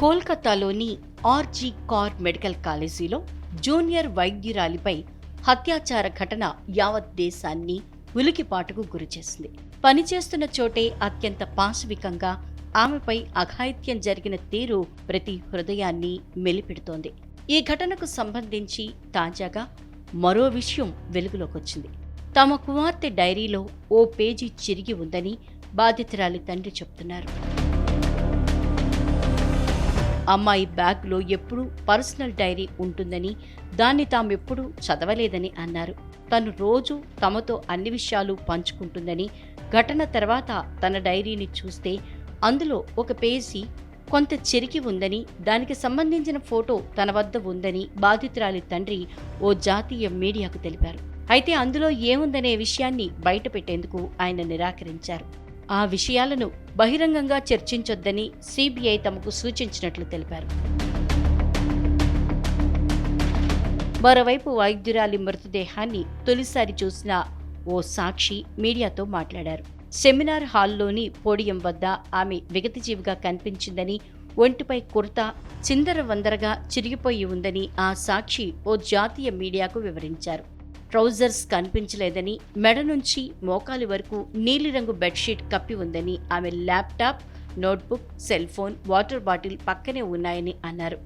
కోల్కతాలోని RG Kar medical కాలేజీలో junior వైద్యురాలిపై హత్యాచార ఘటన యావత్ దేశాన్ని ఉలికిపాటుకు గురిచేసింది. పనిచేస్తున్న చోటే అత్యంత పాశవికంగా ఆమెపై అఘాయిత్యం జరిగిన తీరు ప్రతి హృదయాన్ని మెలిపెడుతోంది. ఈ ఘటనకు సంబంధించి తాజాగా మరో విషయం వెలుగులోకొచ్చింది. తమ కుమార్తె డైరీలో ఓ పేజీ చిరిగి ఉందని బాధితురాలి తండ్రి చెప్తున్నారు. అమ్మాయి బ్యాగ్లో ఎప్పుడూ పర్సనల్ డైరీ ఉంటుందని దాన్ని తామెప్పుడూ చదవలేదని అన్నారు. తను రోజు తమతో అన్ని విషయాలు పంచుకుంటుందని ఘటన తర్వాత తన డైరీని చూస్తే అందులో ఒక పేజీ కొంత చెరికి ఉందని దానికి సంబంధించిన ఫోటో తన వద్ద ఉందని బాధితురాలి తండ్రి ఓ జాతీయ మీడియాకు తెలిపారు. అయితే అందులో ఏముందనే విషయాన్ని బయటపెట్టేందుకు ఆయన నిరాకరించారు. ఆ విషయాలను బహిరంగంగా చర్చించొద్దని సిబిఐ తమకు సూచించినట్లు తెలిపారు. మరోవైపు వైద్యురాలి మృతదేహాన్ని తొలిసారి చూసిన ఓ సాక్షి మీడియాతో మాట్లాడారు. సెమినార్ హాల్లోని పోడియం వద్ద ఆమె విగతజీవిగా కనిపించిందని ఒంటిపై కుర్త చిందర వందరగా చిరిగిపోయి ఉందని ఆ సాక్షి ఓ జాతీయ మీడియాకు వివరించారు. ట్రౌజర్స్ కనిపించలేదని మెడ నుంచి మోకాలి వరకు నీలిరంగు బెడ్షీట్ కప్పి ఉందని ఆమె laptop notebook cell phone water bottle పక్కనే ఉన్నాయని అన్నారు.